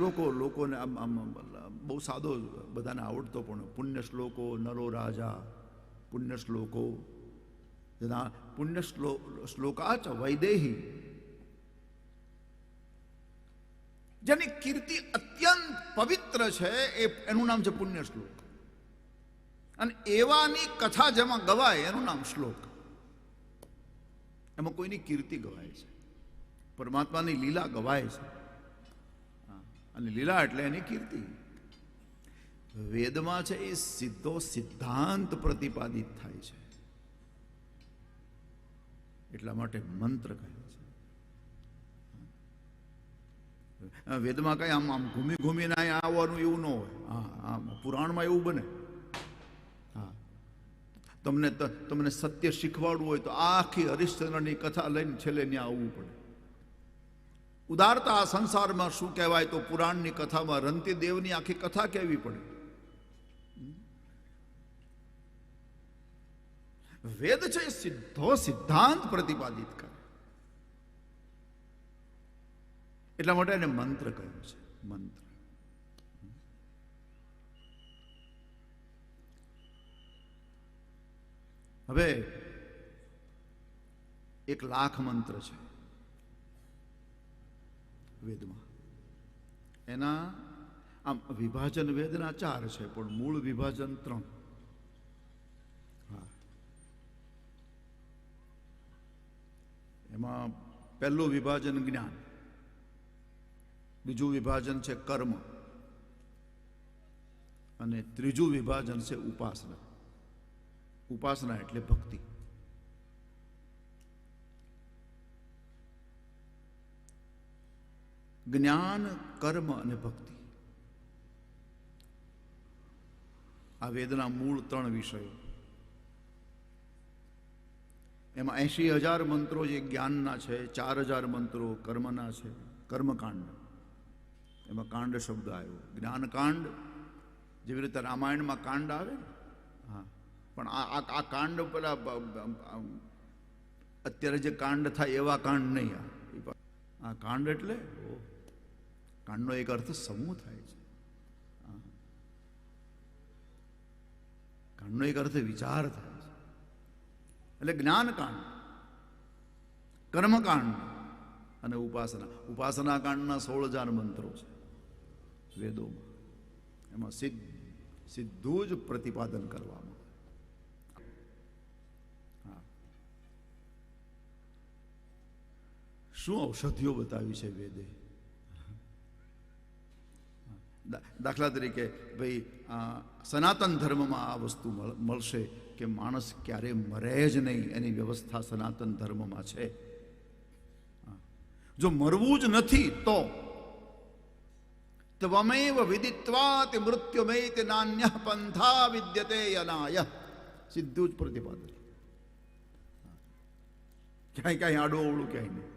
શ્લોકો લોકોને આમ આમ બહુ સાદો બધાને આવડતો પણ પુણ્ય શ્લોકો, નરો રાજા, પુણ્ય શ્લોકો. જેના પુણ્ય શ્લો શ્લોકાચ વૈદેહી. જેની કીર્તિ અત્યંત પવિત્ર છે એ એનું નામ છે પુણ્ય શ્લોક. અને એવાની કથા જેમાં ગવાય એનું નામ શ્લોક. એમાં કોઈની કીર્તિ ગવાય છે. પરમાત્માની લીલા ગવાય છે. અને લીલા એટલે એની કીર્તિ. વેદમાં છે એ સીધો સિદ્ધાંત પ્રતિપાદિત થાય છે. એટલા માટે મંત્ર કહે છે. વેદમાં કઈ આમ આમ ઘૂમી ઘૂમીને અહીંયા આવવાનું એવું ન હોય. હા, આમ પુરાણમાં એવું બને. હા. તમને તમને સત્ય શીખવાડવું હોય તો આખી હરિશ્ચંદ્રની કથા લઈને છેલ્લે ત્યાં આવવું પડે. ઉદારતા આ સંસારમાં શું કહેવાય તો પુરાણની કથામાં રંતી દેવની આખી કથા કહેવી પડે. વેદ છે સીધો સિદ્ધાંત પ્રતિપાદિત કરે. એટલા માટે એને મંત્ર કહ્યું છે, મંત્ર. હવે એક લાખ મંત્ર છે. વેદમાં. એના આમ વિભાજન વેદના ચાર છે, પણ મૂળ વિભાજન ત્રણ. હા. એમાં પહેલું વિભાજન જ્ઞાન, બીજું વિભાજન છે કર્મ, અને ત્રીજું વિભાજન છે ઉપાસના. ઉપાસના એટલે ભક્તિ. જ્ઞાન કર્મ અને ભક્તિ. આ વેદના મૂળ ત્રણ વિષયો. એમાં એંશી હજાર મંત્રો જે જ્ઞાનના છે ચાર હજાર મંત્રો કર્મના છે કર્મકાંડ. એમાં કાંડ શબ્દ આવ્યો. જ્ઞાનકાંડ જેવી રીતે રામાયણમાં કાંડ આવે હા. પણ આ આ કાંડ પેલા અત્યારે જે કાંડ થાય એવા કાંડ નહીં આ. કાંડ એટલે ઓહ, કાંડનો એક અર્થ સમૂહ થાય છે. કાંડનો એક અર્થ વિચાર થાય છે. એટલે જ્ઞાનકાંડ, કર્મકાંડ અને ઉપાસના. ઉપાસના કાંડના સોળ હજાર મંત્રો છે વેદોમાં. એમાં સિદ્ધ સીધું જ પ્રતિપાદન કરવામાં. શું ઔષધિઓ બતાવી છે વેદે? દાખલા તરીકે, ભાઈ સનાતન ધર્મમાં આ વસ્તુ મળશે કે માણસ ક્યારે મરે જ નહીં એની વ્યવસ્થા સનાતન ધર્મમાં છે. જો મરવું જ નથી તો ત્વમેવ વિદિત્વા તે મૃત્યુમય તે નાન્ય પંથા વિદ્યતે યનાય સીધું જ પ્રતિપાદન. ક્યાંય ક્યાંય આડો અવળું ક્યાંય નહીં.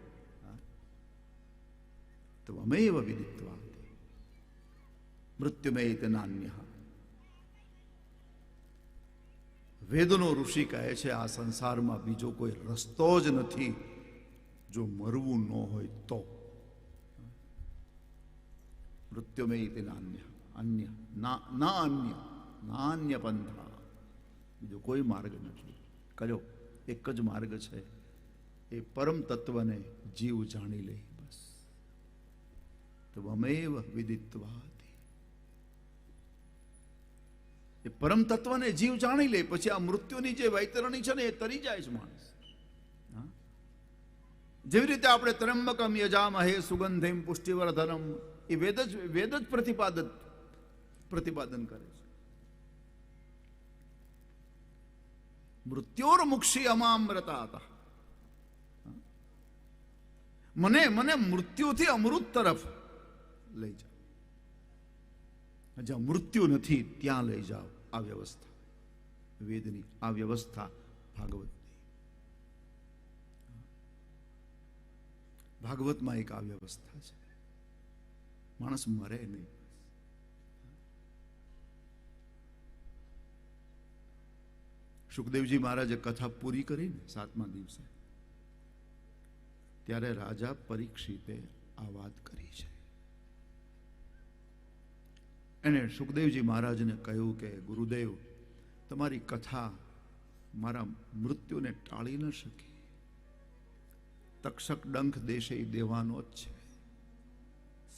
ત્વમેવ વિદિત્વા. મૃત્યુમય તે નાન્ય વેદનો ઋષિ કહે છે, આ સંસારમાં બીજો કોઈ રસ્તો જ નથી જો મરવું ન હોય તો. મૃત્યુમય તે નાન્ય અન્ય. ના ના અન્ય. નાન્ય પંથા બીજો કોઈ માર્ગ નથી. કયો એક જ માર્ગ છે. એ પરમ તત્વને જીવ જાણી લે. બસ. ત્વમેવ વિદિત્વાતિ. એ પરમ તત્વને જીવ જાણી લે, પછી આ મૃત્યુની જે વૈતરણી છે ને એ તરી જાય છે માણસ. હા? જેવી રીતે આપણે ત્રંબકમ યજામહે સુગંધિમ પુષ્ટિવર્ધનમ, એ વેદ જ વેદ જ પ્રતિપાદન પ્રતિપાદન કરે છે. મૃત્યુર મુક્ષી અમામ્રતા હતા મને મને મૃત્યુથી અમૃત તરફ લઈ જાઓ જ્યાં મૃત્યુ નથી, ત્યાં લઈ જાઓ. આ વ્યવસ્થા. વેદની આ વ્યવસ્થા ભાગવતની. ભાગવતમાં એક આ વ્યવસ્થા છે. માણસ મરે નહીં. સુખદેવજી મહારાજે કથા પૂરી કરી ને સાતમા દિવસે, ત્યારે રાજા પરીક્ષિતે આ વાત કરી છે. એણે સુખદેવજી મહારાજને કહ્યું કે, ગુરુદેવ, તમારી કથા મારા મૃત્યુને ટાળી ન શકી. તક્ષક ડંખ દેશે દેવાનો જ છે.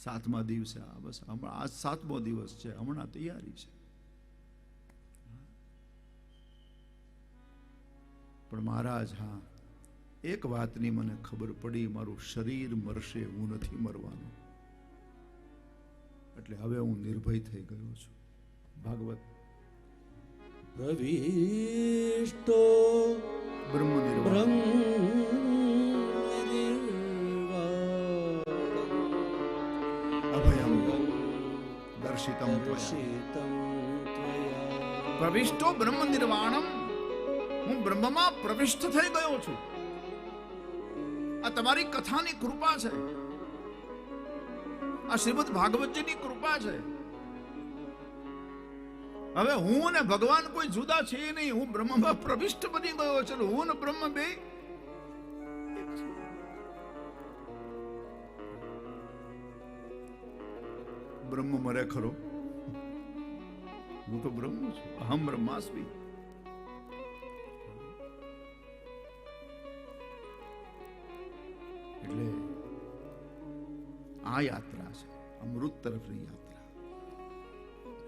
સાતમા દિવસે આ બસ, હમણાં આજ સાતમો દિવસ છે, હમણાં તૈયારી છે. પણ મહારાજ, હા, એક વાતની મને ખબર પડી, મારું શરીર મરશે, હું નથી મરવાનો. એટલે હવે હું નિર્ભય થઈ ગયો છું. ભાગવત. પ્રવિષ્ટો બ્રહ્મ બ્રહ્મ અભયમ દર્શિતમ ત્વયા. પ્રવિષ્ટો બ્રહ્મ નિર્વાણમ. હું બ્રહ્મમાં પ્રવિષ્ટ થઈ ગયો છું. આ તમારી કથાની કૃપા છે. આ શ્રીમદ ભાગવતજીની કૃપા છે. હવે હું અને ભગવાન કોઈ જુદા છે નહીં. હું બ્રહ્મમાં પ્રવિષ્ટ બની ગયો છું હું ને બ્રહ્મ બે બ્રહ્મ મરે ખરો. હું તો બ્રહ્મ છું. અહમ બ્રહ્માસ્મી. આ યાત્રા છે. અમૃત તરફની યાત્રા.